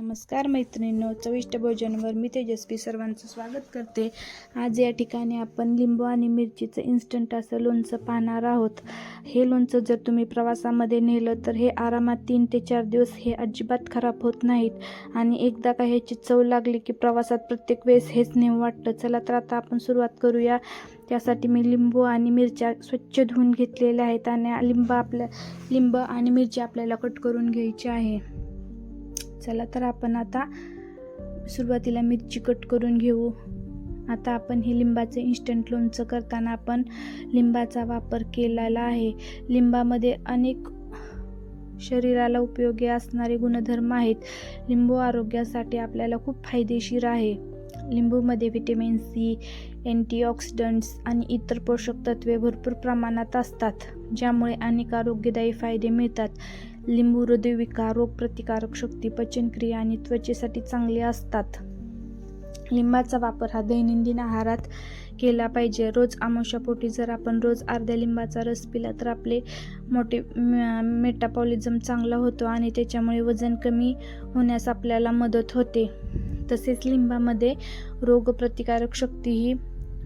नमस्कार मैत्रिणींनो चविष्ट भोजनवर मी तेजस्वी सर्वांचं स्वागत करते. आज या ठिकाणी आपण लिंबू आणि मिरचीचं इन्स्टंट असं लोणचं पाहणार आहोत. हे लोणचं जर तुम्ही प्रवासामध्ये नेलं तर हे आरामात तीन ते चार दिवस हे अजिबात खराब होत नाहीत. आणि एकदा का ह्याची चव लागली की प्रवासात प्रत्येक वेळेस हेच नेम वाटतं. चला तर आता आपण सुरुवात करूया. त्यासाठी मी लिंबू आणि मिरच्या स्वच्छ धुवून घेतलेल्या आहेत आणि लिंब आपल्या लिंब आणि मिरची आपल्याला कट करून घ्यायची आहे. चला तर आपण आता सुरुवातीला मिरची कट करून घेऊ. आता आपण हे लिंबाचं इन्स्टंट लोणचं करताना आपण लिंबाचा वापर केलेला आहे. लिंबामध्ये अनेक शरीराला उपयोगी असणारे गुणधर्म आहेत. लिंबू आरोग्यासाठी आपल्याला खूप फायदेशीर आहे. लिंबूमध्ये व्हिटॅमिन सी अँटीऑक्सिडंट्स आणि इतर पोषक तत्वे भरपूर प्रमाणात असतात ज्यामुळे अनेक आरोग्यदायी फायदे मिळतात. लिंबू हृदयविकार रोगप्रतिकारक शक्ती पचनक्रिया आणि त्वचेसाठी चांगले असतात. लिंबाचा वापर हा दैनंदिन आहारात केला पाहिजे. रोज आमुषापोटी जर आपण रोज अर्ध्या लिंबाचा रस पिला तर आपले मोठे मेटाबॉलिझम चांगला होतो आणि त्याच्यामुळे वजन कमी होण्यास आपल्याला मदत होते. तसेच लिंबामध्ये रोगप्रतिकारक शक्तीही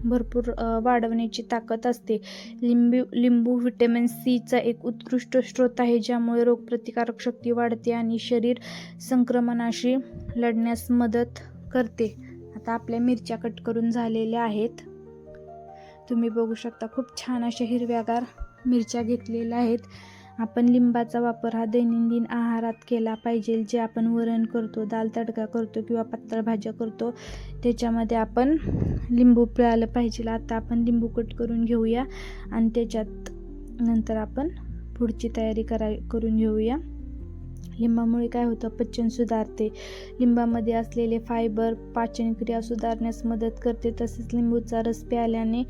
भरपूर वाढवण्याची ताकद असते. लिंबू लिंबू व्हिटॅमिन सीचा एक उत्कृष्ट स्रोत आहे ज्यामुळे रोगप्रतिकारक शक्ती वाढते आणि शरीर संक्रमणाशी लढण्यास मदत करते. आता आपल्या मिरच्या कट करून झालेल्या आहेत. तुम्ही बघू शकता खूप छान अशा हिरव्यागार मिरच्या घेतलेल्या आहेत. आपण लिंबाचा वापर हा दैनंदिन आहारात केला पाहिजे. जे आपण वरण करतो दाल तडका करतो किंवा पातळ भाज्या करतो त्याच्यामध्ये आपण लिंबू पिळालं पाहिजे. आता आपण लिंबू कट करून घेऊया आणि त्याच्यात नंतर आपण पुढची तयारी करा करून घेऊया. लिंबामुळे काय होतं? पचन सुधारते. लिंबामध्ये असलेले फायबर पाचनक्रिया सुधारण्यास मदत करते. तसेच लिंबूचा रस प्याल्याने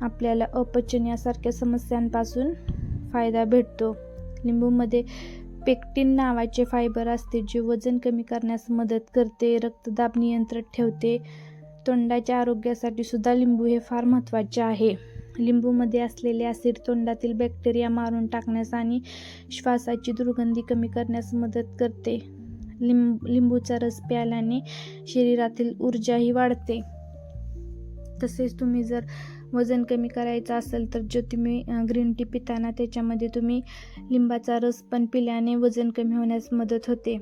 आपल्याला अपचन यासारख्या समस्यांपासून फायदा भेटतो. लिंबूमध्ये पेक्टिन नावाचे फायबर असते जे वजन कमी करण्यास मदत करते रक्तदाब नियंत्रित ठेवते. तोंडाच्या आरोग्यासाठी सुद्धा लिंबू हे फार महत्त्वाचे आहे. लिंबूमध्ये असलेले ॲसिड तोंडातील बॅक्टेरिया मारून टाकण्यास आणि श्वासाची दुर्गंधी कमी करण्यास मदत करते. लिंब लिंबूचा रस प्यायल्याने शरीरातील ऊर्जाही वाढते. तसेच तुम्ही जर वजन कमी करायचं असेल तर जो तुम्ही ग्रीन टी पिताना त्याच्यामध्ये तुम्ही लिंबाचा रस पण पिल्याने वजन कमी होण्यास मदत होते.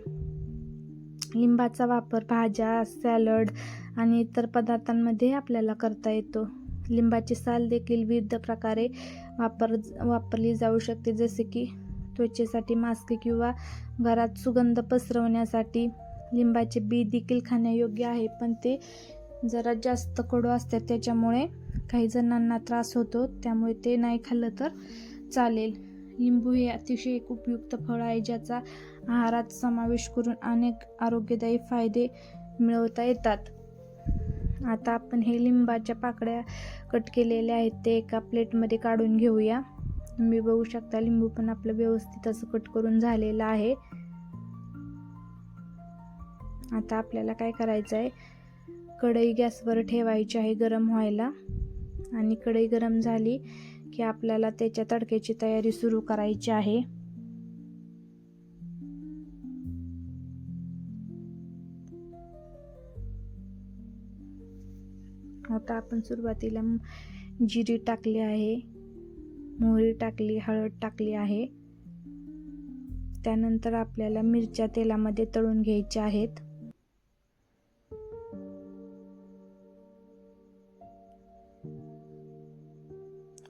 लिंबाचा वापर भाज्या सॅलड आणि इतर पदार्थांमध्ये आपल्याला करता येतो. लिंबाची साल देखील विविध प्रकारे वापर वापरली जाऊ शकते. जसे की त्वचेसाठी मास्क किंवा घरात सुगंध पसरवण्यासाठी लिंबाचे बी देखील खाण्यायोग्य आहे पण ते जरा जास्त कडू असतात त्याच्यामुळे काही जणांना त्रास होतो त्यामुळे ते नाही खाल्लं तर चालेल. लिंबू हे अतिशय एक उपयुक्त फळ आहे ज्याचा आहारात समावेश करून अनेक आरोग्यदायी फायदे मिळवता येतात. आता आपण हे लिंबाच्या पाकळ्या कट केलेल्या आहेत ते एका प्लेटमध्ये काढून घेऊया. तुम्ही बघू शकता लिंबू पण आपलं व्यवस्थित असं कट करून झालेलं आहे. आता आपल्याला काय करायचं आहे कढई गॅसवर ठेवायची आहे गरम व्हायला. आणि कढई गरम झाली की आपल्याला त्याच्या तडक्याची तयारी सुरू करायची आहे. आता आपण सुरुवातीला जिरी टाकली आहे मोहरी टाकली हळद टाकली आहे. त्यानंतर आपल्याला मिरच्या तेलामध्ये तळून घ्यायच्या आहेत.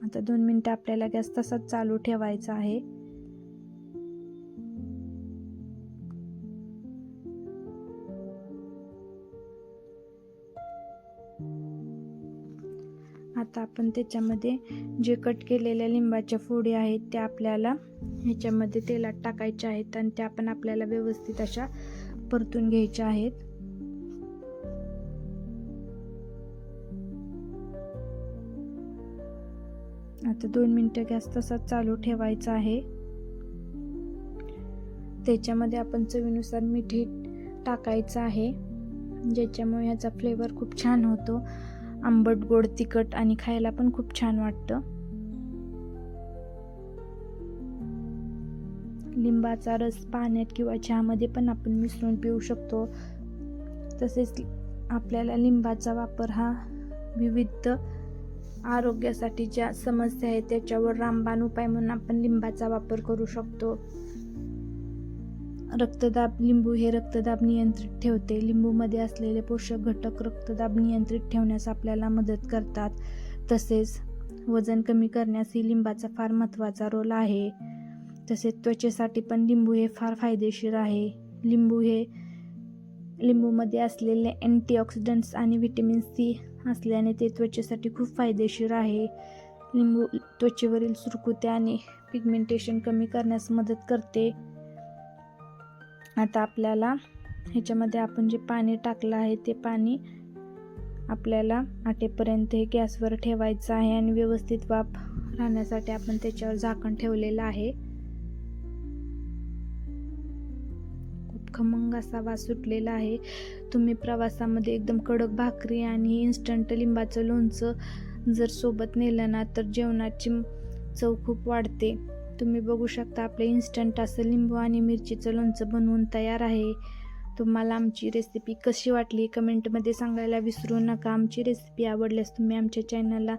आता दोन मिनटं आपल्याला गॅस तसाच चालू ठेवायचा आहे. आता आपण त्याच्यामध्ये जे कट केलेल्या लिंबाच्या फोडी आहेत त्या आपल्याला ह्याच्यामध्ये तेलात टाकायच्या आहेत आणि त्या पण आपल्याला व्यवस्थित अशा परतून घ्यायच्या आहेत. आता दोन मिनटं गॅस तसाच चालू ठेवायचा आहे. त्याच्यामध्ये आपण चवीनुसार मिठी टाकायचं आहे. ज्याच्यामुळे ह्याचा फ्लेवर खूप छान होतो. आंबट गोड तिखट आणि खायला पण खूप छान वाटतं. लिंबाचा रस पाण्यात किंवा चहामध्ये पण आपण मिसळून पिऊ शकतो. तसेच आपल्याला लिंबाचा वापर हा विविध आरोग्यासाठी ज्या समस्या आहेत त्याच्यावर रामबाण उपाय म्हणून आपण लिंबाचा वापर करू शकतो. रक्तदाब लिंबू हे रक्तदाब नियंत्रित ठेवते. लिंबूमध्ये असलेले पोषक घटक रक्तदाब नियंत्रित ठेवण्यास आपल्याला मदत करतात. तसेच वजन कमी करण्यास ही लिंबाचा फार महत्त्वाचा रोल आहे. तसेच त्वचेसाठी पण लिंबू हे फार फायदेशीर आहे. लिंबू हे लिंबूमध्ये असलेले अँटीऑक्सिडंट्स आणि व्हिटॅमिन सी असल्याने ते त्वचेसाठी खूप फायदेशीर आहे. लिंबू त्वचेवरील सुरकुत्या आणि पिगमेंटेशन कमी करण्यास मदत करते. आता आपल्याला ह्याच्यामध्ये आपण जे पाणी टाकलं आहे ते पाणी आपल्याला आटेपर्यंत हे गॅसवर ठेवायचं आहे आणि व्यवस्थित वाफ राहण्यासाठी आपण त्याच्यावर झाकण ठेवलेलं आहे. खमंग असा वास सुटलेला आहे. तुम्ही प्रवासामध्ये एकदम कडक भाकरी आणि इन्स्टंट लिंबाचं लोणचं जर सोबत नेलं ना तर जेवणाची चव खूप वाढते. तुम्ही बघू शकता आपलं इन्स्टंट असं लिंबू आणि मिरचीचं लोणचं बनवून तयार आहे. तुम्हाला आमची रेसिपी कशी वाटली कमेंटमध्ये सांगायला विसरू नका. आमची रेसिपी आवडल्यास तुम्ही आमच्या चॅनलला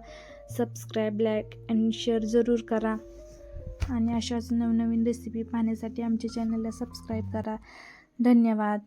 सबस्क्राईब लाईक आणि शेअर जरूर करा. आणि अशाच नवनवीन रेसिपी पाहण्यासाठी आमच्या चॅनलला सबस्क्राईब करा. धन्यवाद.